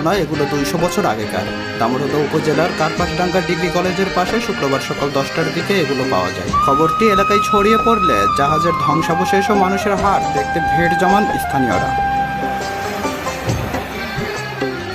ঘটনা এগুলো দুইশো বছর আগেকার। দামোদর উপজেলার কার্পাসডাঙ্গা ডিগ্রি কলেজের পাশে শুক্রবার সকাল দশটার দিকে এগুলো পাওয়া যায়। খবরটি এলাকায় ছড়িয়ে পড়লে জাহাজের ধ্বংসাবশেষ ও মানুষের হাড় দেখতে ভিড় জমান স্থানীয়রা।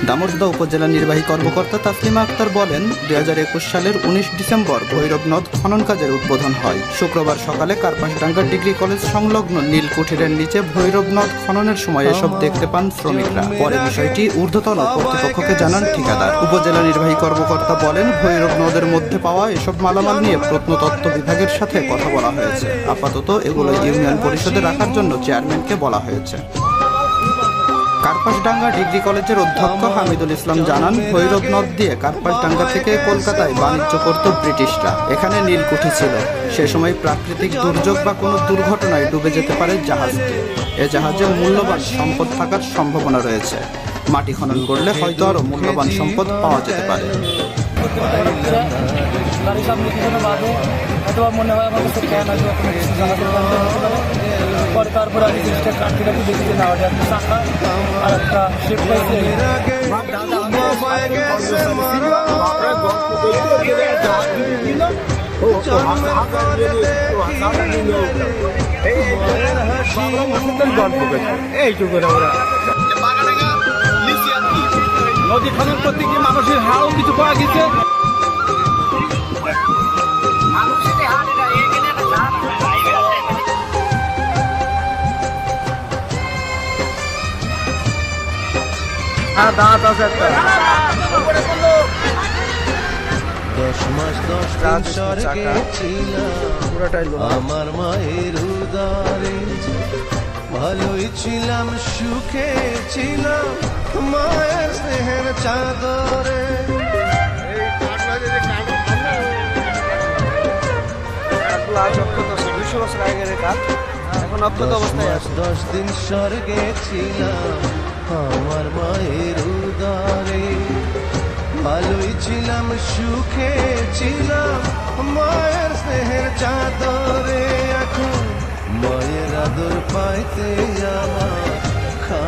দামোদা উপজেলা নির্বাহী কর্মকর্তা তাসলিমা আক্তার বলেন দু হাজার একুশ সালের উনিশ ডিসেম্বর ভৈরব নদ খনন কাজের উদ্বোধন হয়। শুক্রবার সকালে কার্পাসডাঙ্গা ডিগ্রি কলেজ সংলগ্ন নীলকুঠিরের নিচে ভৈরব নদ খননের সময় এসব দেখতে পান শ্রমিকরা। পরে বিষয়টি ঊর্ধ্বতন কর্তৃপক্ষকে জানান ঠিকাদার। উপজেলা নির্বাহী কর্মকর্তা বলেন ভৈরব নদের মধ্যে পাওয়া এসব মালামাল নিয়ে প্রত্নতত্ত্ব বিভাগের সাথে কথা বলা হয়েছে। আপাতত এগুলো ইউনিয়ন পরিষদে রাখার জন্য চেয়ারম্যানকে বলা হয়েছে। কার্পাসডাঙ্গা ডিগ্রি কলেজের অধ্যক্ষ হামিদুল ইসলাম জানান, ভৈরব নদ দিয়ে কার্পাসডাঙ্গা থেকে কলকাতায় বাণিজ্য করত ব্রিটিশরা। এখানে নীলকুঠি ছিল। সে সময় প্রাকৃতিক দুর্যোগ বা কোনো দুর্ঘটনায় ডুবে যেতে পারে জাহাজটি। এ জাহাজে মূল্যবান সম্পদ থাকার সম্ভাবনা রয়েছে। মাটি খনন করলে হয়তো আরও মূল্যবান সম্পদ পাওয়া যেতে পারে। মনে হয় পরে তারপরে আমি জিনিসটা কাটতে কাটতে দেখি যে না ওটা একটা শাখা আর একটা শেপ পাইছে এইটুকু আমরা নদী খনন করতে গিয়ে মানুষের হাড়ও কিছু পাওয়া গেছে হ্যাঁ দাঁত আছে একটা। দশ মাস দশ দিন স্বর্গে ছিলাম। আমার মায়ের উদারে ভালোই ছিলাম সুখে ছিলাম মায়ের স্নেহের চাদরে। এখন অবস্থায় দশ দিন স্বর্গে ছিলাম আমার মায়ের ছিলাম সুখে ছিলাম মায়ের স্নেহের চাদরে এখন মায়ের আদর পাইতে আমার খা